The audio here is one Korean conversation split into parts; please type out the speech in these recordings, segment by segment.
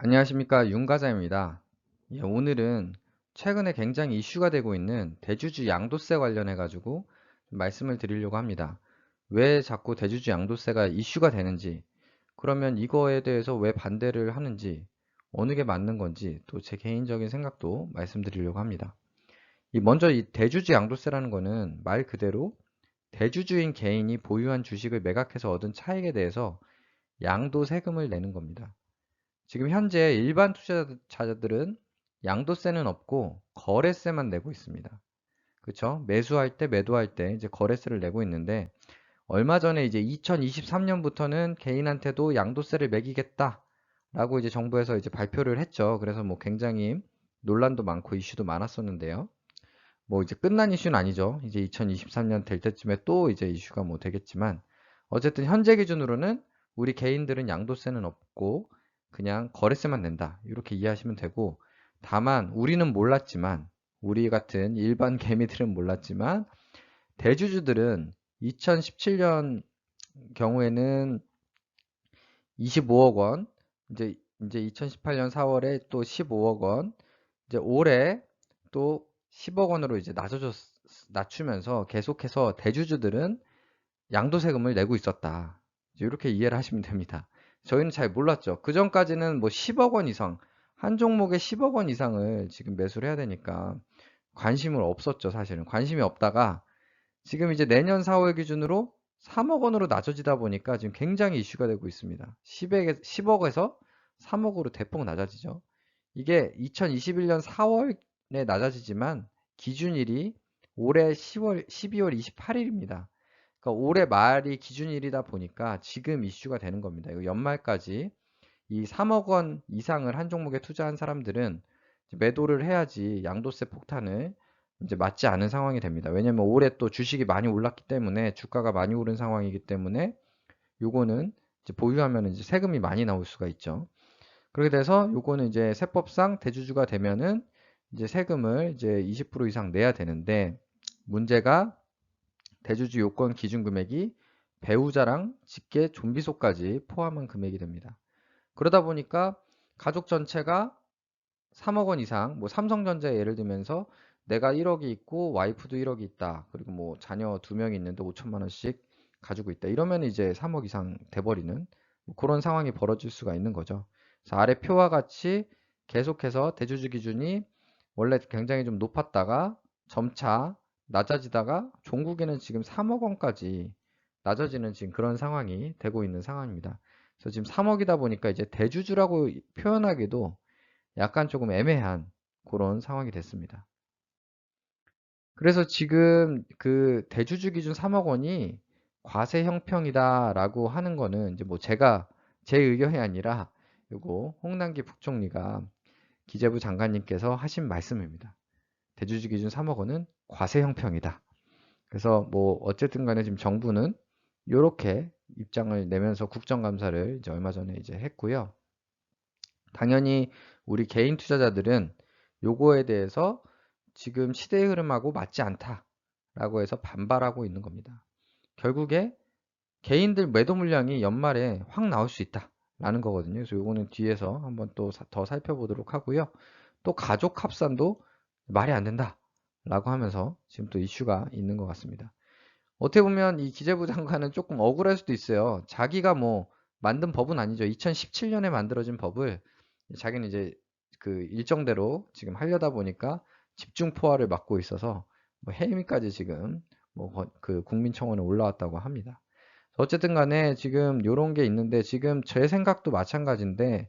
안녕하십니까 윤과자입니다. 예, 오늘은 최근에 굉장히 이슈가 되고 있는 대주주 양도세 관련해 가지고 말씀을 드리려고 합니다. 왜 자꾸 대주주 양도세가 이슈가 되는지 그러면 이거에 대해서 왜 반대를 하는지 어느 게 맞는 건지 또 제 개인적인 생각도 말씀드리려고 합니다. 이 먼저 이 대주주 양도세라는 거는 말 그대로 대주주인 개인이 보유한 주식을 매각해서 얻은 차익에 대해서 양도 세금을 내는 겁니다. 지금 현재 일반 투자자들은 양도세는 없고 거래세만 내고 있습니다. 그렇죠? 매수할 때 매도할 때 이제 거래세를 내고 있는데 얼마 전에 이제 2023년부터는 개인한테도 양도세를 매기겠다 라고 이제 정부에서 이제 발표를 했죠. 그래서 뭐 굉장히 논란도 많고 이슈도 많았었는데요. 뭐 이제 끝난 이슈는 아니죠. 이제 2023년 될 때쯤에 또 이제 이슈가 뭐 되겠지만 어쨌든 현재 기준으로는 우리 개인들은 양도세는 없고 그냥 거래세만 낸다. 이렇게 이해하시면 되고 다만 우리는 몰랐지만 우리 같은 일반 개미들은 몰랐지만 대주주들은 2017년 경우에는 25억 원, 이제 이제 2018년 4월에 또 15억 원, 이제 올해 또 10억 원으로 이제 낮아졌 낮추면서 계속해서 대주주들은 양도세금을 내고 있었다. 이렇게 이해를 하시면 됩니다. 저희는 잘 몰랐죠. 그 전까지는 뭐 10억 원 이상, 한 종목에 10억 원 이상을 지금 매수를 해야 되니까 관심을 없었죠, 사실은. 관심이 없다가 지금 이제 내년 4월 기준으로 3억 원으로 낮아지다 보니까 지금 굉장히 이슈가 되고 있습니다. 10에, 10억에서 3억으로 대폭 낮아지죠. 이게 2021년 4월에 낮아지지만 기준일이 올해 10월, 12월 28일입니다. 그러니까 올해 말이 기준일이다 보니까 지금 이슈가 되는 겁니다. 이거 연말까지 이 3억 원 이상을 한 종목에 투자한 사람들은 매도를 해야지 양도세 폭탄을 이제 맞지 않은 상황이 됩니다. 왜냐면 올해 또 주식이 많이 올랐기 때문에 주가가 많이 오른 상황이기 때문에 요거는 이제 보유하면 이제 세금이 많이 나올 수가 있죠. 그렇게 돼서 요거는 이제 세법상 대주주가 되면은 이제 세금을 이제 20% 이상 내야 되는데 문제가 대주주 요건 기준 금액이 배우자랑 직계 좀비소까지 포함한 금액이 됩니다. 그러다 보니까 가족 전체가 3억 원 이상, 뭐 삼성전자 예를 들면서 내가 1억이 있고 와이프도 1억이 있다. 그리고 뭐 자녀 2명이 있는데 5천만 원씩 가지고 있다. 이러면 이제 3억 이상 돼버리는 뭐 그런 상황이 벌어질 수가 있는 거죠. 아래 표와 같이 계속해서 대주주 기준이 원래 굉장히 좀 높았다가 점차 낮아지다가 종국에는 지금 3억 원까지 낮아지는 지금 그런 상황이 되고 있는 상황입니다. 그래서 지금 3억이다 보니까 이제 대주주라고 표현하기도 약간 조금 애매한 그런 상황이 됐습니다. 그래서 지금 그 대주주 기준 3억 원이 과세 형평이다라고 하는 거는 이제 뭐 제가 제 의견이 아니라 요거 홍남기副총리가 기재부 장관님께서 하신 말씀입니다. 대주주 기준 3억 원은 과세 형평이다. 그래서 뭐 어쨌든 간에 지금 정부는 이렇게 입장을 내면서 국정감사를 이제 얼마 전에 이제 했고요. 당연히 우리 개인 투자자들은 요거에 대해서 지금 시대의 흐름하고 맞지 않다라고 해서 반발하고 있는 겁니다. 결국에 개인들 매도 물량이 연말에 확 나올 수 있다라는 거거든요. 그래서 요거는 뒤에서 한번 또 더 살펴보도록 하고요. 또 가족 합산도 말이 안 된다. 라고 하면서 지금 또 이슈가 있는 것 같습니다. 어떻게 보면 이 기재부 장관은 조금 억울할 수도 있어요. 자기가 뭐 만든 법은 아니죠. 2017년에 만들어진 법을 자기는 이제 그 일정대로 지금 하려다 보니까 집중 포화를 맞고 있어서 뭐 해임까지 지금 뭐 그 국민청원에 올라왔다고 합니다. 어쨌든 간에 지금 이런 게 있는데 지금 제 생각도 마찬가지인데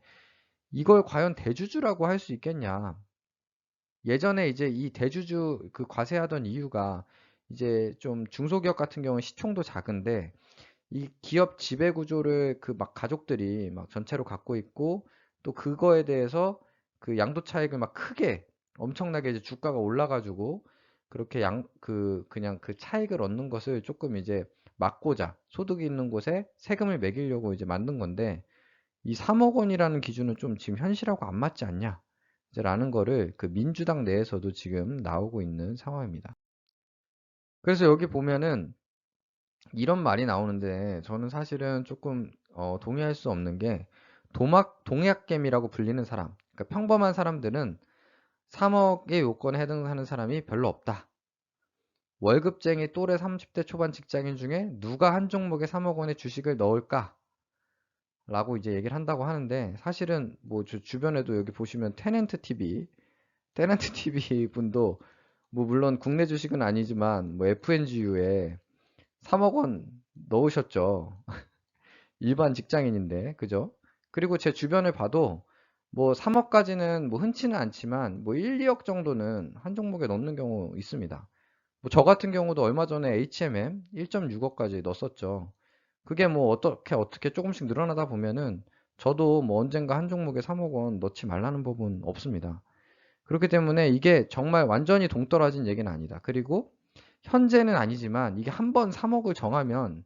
이걸 과연 대주주라고 할 수 있겠냐. 예전에 이제 이 대주주 그 과세하던 이유가 이제 좀 중소기업 같은 경우는 시총도 작은데 이 기업 지배 구조를 그 막 가족들이 막 전체로 갖고 있고 또 그거에 대해서 그 양도 차익을 막 크게 엄청나게 이제 주가가 올라가지고 그렇게 양 그 그냥 그 차익을 얻는 것을 조금 이제 막고자 소득이 있는 곳에 세금을 매기려고 이제 만든 건데 이 3억 원이라는 기준은 좀 지금 현실하고 안 맞지 않냐 라는 거를 그 민주당 내에서도 지금 나오고 있는 상황입니다. 그래서 여기 보면은 이런 말이 나오는데 저는 사실은 조금 어, 동의할 수 없는 게 도막, 동약겜이라고 불리는 사람. 그러니까 평범한 사람들은 3억의 요건에 해당하는 사람이 별로 없다. 월급쟁이 또래 30대 초반 직장인 중에 누가 한 종목에 3억 원의 주식을 넣을까? 라고 이제 얘기를 한다고 하는데 사실은 뭐 주, 주변에도 여기 보시면 테넨트 TV 테넨트 TV 분도 뭐 물론 국내 주식은 아니지만 뭐 FNGU에 3억 원 넣으셨죠. 일반 직장인인데 그죠? 그리고 제 주변을 봐도 뭐 3억까지는 뭐 흔치는 않지만 뭐 1, 2억 정도는 한 종목에 넣는 경우 있습니다. 뭐 저 같은 경우도 얼마 전에 HMM 1.6억까지 넣었었죠. 그게 뭐 어떻게 어떻게 조금씩 늘어나다 보면은 저도 뭐 언젠가 한 종목에 3억 원 넣지 말라는 법은 없습니다. 그렇기 때문에 이게 정말 완전히 동떨어진 얘기는 아니다. 그리고 현재는 아니지만 이게 한 번 3억을 정하면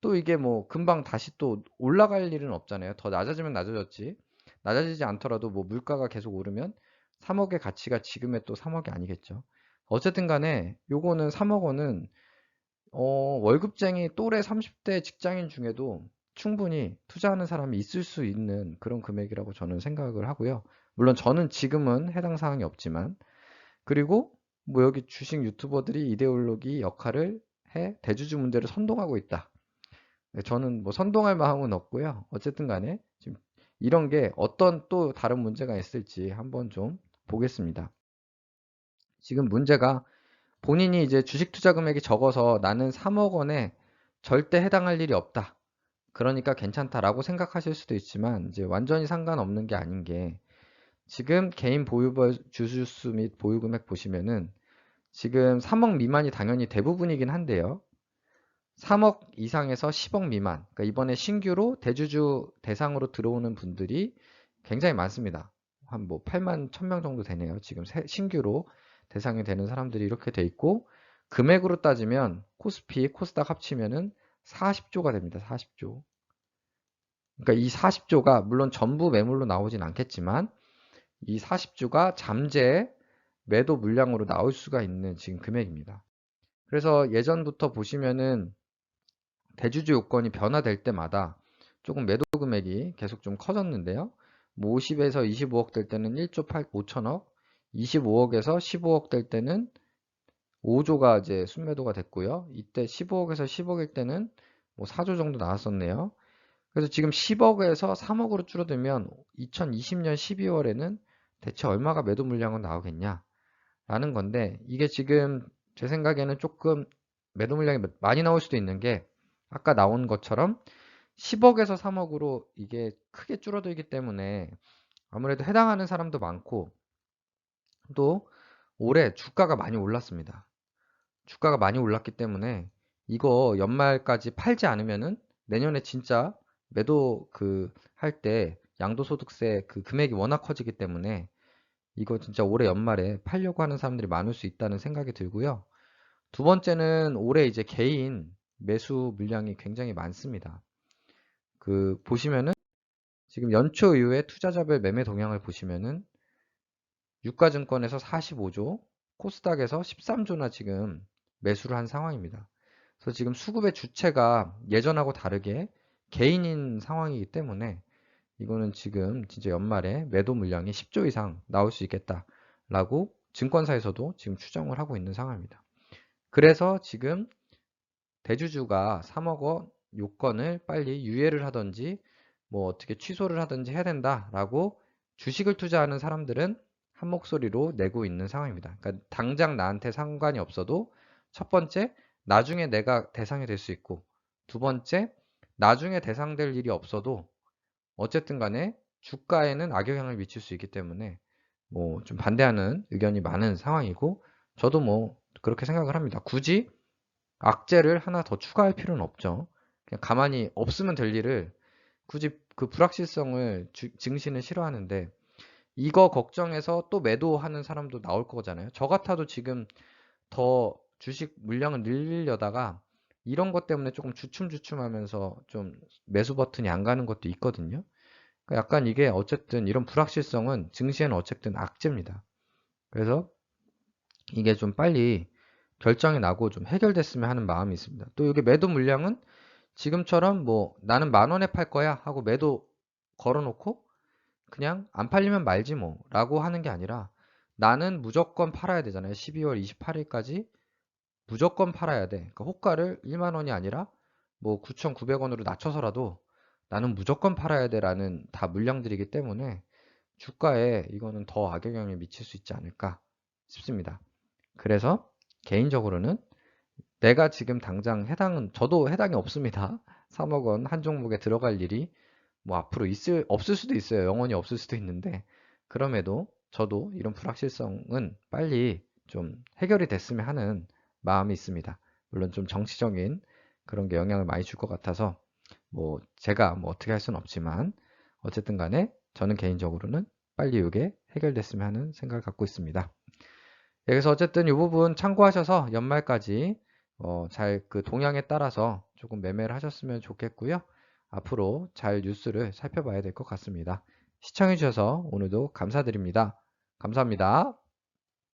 또 이게 뭐 금방 다시 또 올라갈 일은 없잖아요. 더 낮아지면 낮아졌지. 낮아지지 않더라도 뭐 물가가 계속 오르면 3억의 가치가 지금의 또 3억이 아니겠죠. 어쨌든 간에 요거는 3억 원은 어, 월급쟁이 또래 30대 직장인 중에도 충분히 투자하는 사람이 있을 수 있는 그런 금액이라고 저는 생각을 하고요. 물론 저는 지금은 해당 사항이 없지만 그리고 뭐 여기 주식 유튜버들이 이데올로기 역할을 해 대주주 문제를 선동하고 있다. 네, 저는 뭐 선동할 마음은 없고요. 어쨌든 간에 지금 이런 게 어떤 또 다른 문제가 있을지 한번 좀 보겠습니다. 지금 문제가 본인이 이제 주식 투자 금액이 적어서 나는 3억 원에 절대 해당할 일이 없다. 그러니까 괜찮다라고 생각하실 수도 있지만 이제 완전히 상관없는 게 아닌 게 지금 개인 보유 주주수 및 보유 금액 보시면은 지금 3억 미만이 당연히 대부분이긴 한데요. 3억 이상에서 10억 미만. 그러니까 이번에 신규로 대주주 대상으로 들어오는 분들이 굉장히 많습니다. 한 뭐 8만 1000명 정도 되네요. 지금 신규로 대상이 되는 사람들이 이렇게 돼 있고 금액으로 따지면 코스피, 코스닥 합치면은 40조가 됩니다. 40조. 그러니까 이 40조가 물론 전부 매물로 나오진 않겠지만 이 40조가 잠재 매도 물량으로 나올 수가 있는 지금 금액입니다. 그래서 예전부터 보시면은 대주주 요건이 변화될 때마다 조금 매도 금액이 계속 좀 커졌는데요. 뭐 50에서 25억 될 때는 1조 8, 5천억, 25억에서 15억 될 때는 5조가 이제 순매도가 됐고요. 이때 15억에서 10억일 때는 뭐 4조 정도 나왔었네요. 그래서 지금 10억에서 3억으로 줄어들면 2020년 12월에는 대체 얼마가 매도 물량은 나오겠냐? 라는 건데 이게 지금 제 생각에는 조금 매도 물량이 많이 나올 수도 있는 게 아까 나온 것처럼 10억에서 3억으로 이게 크게 줄어들기 때문에 아무래도 해당하는 사람도 많고 또 올해 주가가 많이 올랐습니다. 주가가 많이 올랐기 때문에 이거 연말까지 팔지 않으면은 내년에 진짜 매도 그 할 때 양도소득세 그 금액이 워낙 커지기 때문에 이거 진짜 올해 연말에 팔려고 하는 사람들이 많을 수 있다는 생각이 들고요. 두 번째는 올해 이제 개인 매수 물량이 굉장히 많습니다. 그 보시면은 지금 연초 이후에 투자자별 매매 동향을 보시면은 유가증권에서 45조, 코스닥에서 13조나 지금 매수를 한 상황입니다. 그래서 지금 수급의 주체가 예전하고 다르게 개인인 상황이기 때문에 이거는 지금 진짜 연말에 매도 물량이 10조 이상 나올 수 있겠다라고 증권사에서도 지금 추정을 하고 있는 상황입니다. 그래서 지금 대주주가 3억 원 요건을 빨리 유예를 하든지 뭐 어떻게 취소를 하든지 해야 된다라고 주식을 투자하는 사람들은 한 목소리로 내고 있는 상황입니다. 그러니까 당장 나한테 상관이 없어도 첫 번째, 나중에 내가 대상이 될 수 있고 두 번째, 나중에 대상될 일이 없어도 어쨌든 간에 주가에는 악영향을 미칠 수 있기 때문에 뭐 좀 반대하는 의견이 많은 상황이고 저도 뭐 그렇게 생각을 합니다. 굳이 악재를 하나 더 추가할 필요는 없죠. 그냥 가만히 없으면 될 일을 굳이 그 불확실성을 주, 증시는 싫어하는데 이거 걱정해서 또 매도하는 사람도 나올 거잖아요. 저 같아도 지금 더 주식 물량을 늘리려다가 이런 것 때문에 조금 주춤주춤하면서 좀 매수 버튼이 안 가는 것도 있거든요. 그러니까 약간 이게 어쨌든 이런 불확실성은 증시에는 어쨌든 악재입니다. 그래서 이게 좀 빨리 결정이 나고 좀 해결됐으면 하는 마음이 있습니다. 또 이게 매도 물량은 지금처럼 뭐 나는 만 원에 팔 거야 하고 매도 걸어놓고 그냥 안 팔리면 말지 뭐 라고 하는 게 아니라 나는 무조건 팔아야 되잖아요. 12월 28일까지 무조건 팔아야 돼. 그러니까 호가를 1만 원이 아니라 뭐 9,900원으로 낮춰서라도 나는 무조건 팔아야 돼라는 다 물량들이기 때문에 주가에 이거는 더 악영향을 미칠 수 있지 않을까 싶습니다. 그래서 개인적으로는 내가 지금 당장 해당은 저도 해당이 없습니다. 3억 원 한 종목에 들어갈 일이 뭐 앞으로 있을 없을 수도 있어요. 영원히 없을 수도 있는데 그럼에도 저도 이런 불확실성은 빨리 좀 해결이 됐으면 하는 마음이 있습니다. 물론 좀 정치적인 그런 게 영향을 많이 줄 것 같아서 뭐 제가 뭐 어떻게 할 수는 없지만 어쨌든 간에 저는 개인적으로는 빨리 이게 해결됐으면 하는 생각을 갖고 있습니다. 여기서 어쨌든 이 부분 참고하셔서 연말까지 어, 잘 그 동향에 따라서 조금 매매를 하셨으면 좋겠고요. 앞으로 잘 뉴스를 살펴봐야 될 것 같습니다. 시청해주셔서 오늘도 감사드립니다. 감사합니다.